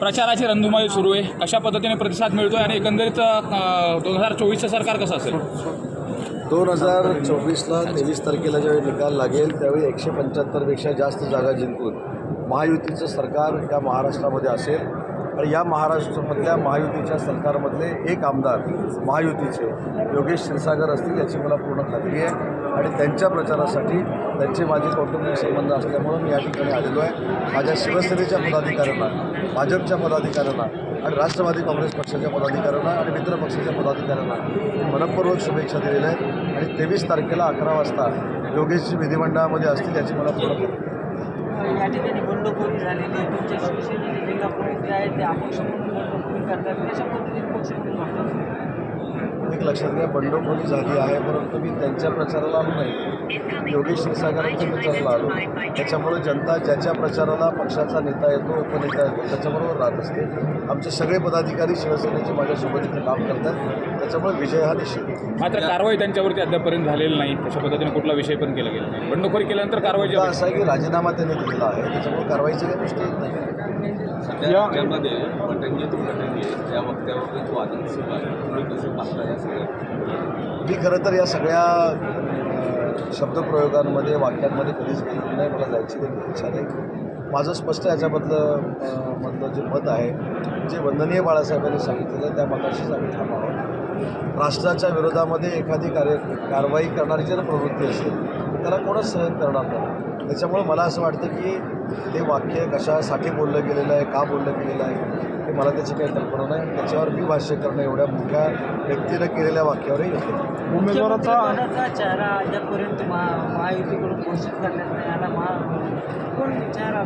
प्रचाराची रणधुमाळी सुरू आहे. कशा पद्धतीने प्रतिसाद मिळतोय आणि एकंदरीत दोन हजार चोवीसचं सरकार कसं असेल? दोन हजार चोवीसला तेवीस तारखेला ज्यावेळी निकाल लागेल त्यावेळी एकशे पंच्याहत्तरपेक्षा जास्त जागा जिंकून महायुतीचं सरकार या महाराष्ट्रामध्ये असेल. आणि या महाराष्ट्रामधल्या महायुतीच्या सरकारमधले एक आमदार महायुतीचे योगेश क्षीरसागर असतील याची मला पूर्ण खात्री आहे. आणि त्यांच्या प्रचारासाठी त्यांचे माझे कौटुंबिक संबंध असल्यामुळं मी या ठिकाणी आलेलो आहे. माझ्या शिवसेनेच्या पदाधिकाऱ्यांना भाजपच्या पदाधिकाऱ्यांना आणि राष्ट्रवादी काँग्रेस पक्षाच्या पदाधिकाऱ्यांना आणि मित्र पक्षाच्या पदाधिकाऱ्यांना मनपूर्वक शुभेच्छा दिलेल्या आहेत. आणि तेवीस तारखेला अकरा वाजता योगेशजी विधिमंडळामध्ये असतील याची मला पूर्ण खात्री आहे. या ठिकाणी बंडखोरी झालेली आहे तुमच्या शिवसेनेचे जे प्रमुख आहेत ते आपण म्हणून बंडखोरी करतात. कशा पद्धतीने पक्ष म्हणून वागतात एक लक्षात घ्या बंडखोरी झाली आहे परंतु मी त्यांच्या प्रचाराला आलो नाही. योगेश क्षीरसागरांच्या प्रचाराला आलो. त्याच्यामुळे जनता ज्याच्या प्रचाराला पक्षाचा नेता येतो उपनेता येतो त्याच्याबरोबर राहत असते. आमचे सगळे पदाधिकारी शिवसेनेचे माझ्यासोबत इथे काम करतात. त्याच्यामुळे विजय हा निश्चित. मात्र कारवाई त्यांच्यावरती अद्यापर्यंत झालेली नाही. तशा पद्धतीने कुठला विषय पण केला गेला नाही. बंडखोरी केल्यानंतर कारवाई असा आहे की राजीनामा त्यांनी दिलेला आहे. त्याच्यामुळे कारवाईची काही गोष्टी येत नाही. राज्यामध्ये पटंगी तू पटंगी या वक्त्यावर वादन सुरू आहे. तुम्ही कसं पाहता या सगळ्या? मी खरं तर या सगळ्या शब्दप्रयोगांमध्ये वाक्यांमध्ये कधीच गेलेलो नाही. मला जायची देखील इच्छा नाही. माझं स्पष्ट अ, मधलं जे मत आहे जे वंदनीय बाळासाहेबांनी सांगितलेलं त्या मताशीच आम्ही ठाम आहोत. राष्ट्राच्या विरोधामध्ये एखादी कार्य कारवाई करणारी जर प्रवृत्ती असेल त्याला कोणच सहन करणार नाही त्याच्यामुळं मला असं वाटतं की ते वाक्य कशासाठी बोललं गेलेलं आहे का बोललं गेलेलं आहे हे मला त्याची काही कल्पना नाही त्याच्यावर मी भाष्य करणं एवढ्या मोठ्या व्यक्तीनं केलेल्या वाक्यावरही. उमेदवाराचा चेहरा अद्यापर्यंत महायुतीकडून घोषित करण्यात नाही आला महा कोण चेहरा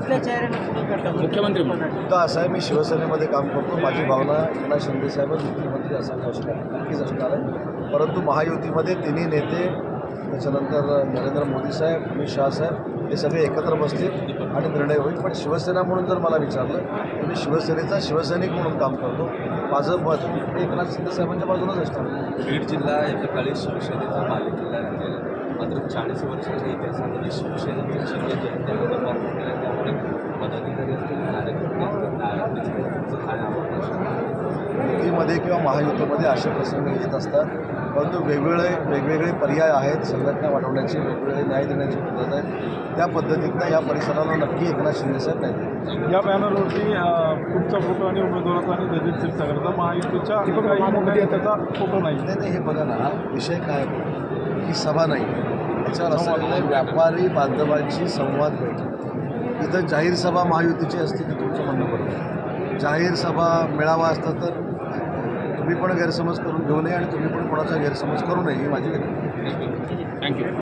मुख्यमंत्री म्हणून. असा आहे मी शिवसेनेमध्ये काम करतो. माझी भावना एकनाथ शिंदेसाहेबच मुख्यमंत्री असायला आवश्यक आहे नक्कीच असणार आहे. परंतु महायुतीमध्ये तिन्ही नेते त्याच्यानंतर नरेंद्र मोदी साहेब अमित शहा साहेब हे सगळे एकत्र बसतील आणि निर्णय होईल. पण शिवसेना म्हणून जर मला विचारलं तर मी शिवसेनेचा शिवसैनिक म्हणून काम करतो. माझं मत हे एकनाथ शिंदे साहेबांच्या बाजूनच असतं. बीड जिल्हा एकेकाळी शिवसेनेचा बालेकिल्ला राहिलेला आहे. मात्र चाळीस वर्षाच्या इतिहासामध्ये शिवसेनेचे शिंदे जे आहेत त्यांनी निर्माण केला त्यामुळे पदाधिकारी असतील कार्यकर्ते असतील नागरिक असतील त्यांचं काय आवडतं युतीमध्ये किंवा महायुतीमध्ये असे प्रसंग येत असतात. परंतु वेगवेगळे वेगवेगळे पर्याय आहेत संघटना वाढवण्याची वेगवेगळे न्याय देण्याची पद्धत आहे. त्या पद्धतीतनं या परिसराला नक्की एकनाथ शिंदेसाहेब नाही. या बॅनरवरती तुमचा फोटो आणि उमेदवाराचा आणि रजित क्षीरसागरचा महायुतीच्या काही त्याचा फोटो नाही. नाही नाही हे बघा ना विषय काय? ही सभा नाही. याच्यावर असं व्यापारी बांधवांची संवाद बैठक इथं जाहीर सभा महायुतीची असते की तुमचं म्हणणं आहे. जाहीर सभा मेळावा असता तर तुम्ही पण गैरसमज करून घेऊ नये आणि तुम्ही पण कोणाचा गैरसमज करू नये ही माझी विनंती. थँक्यू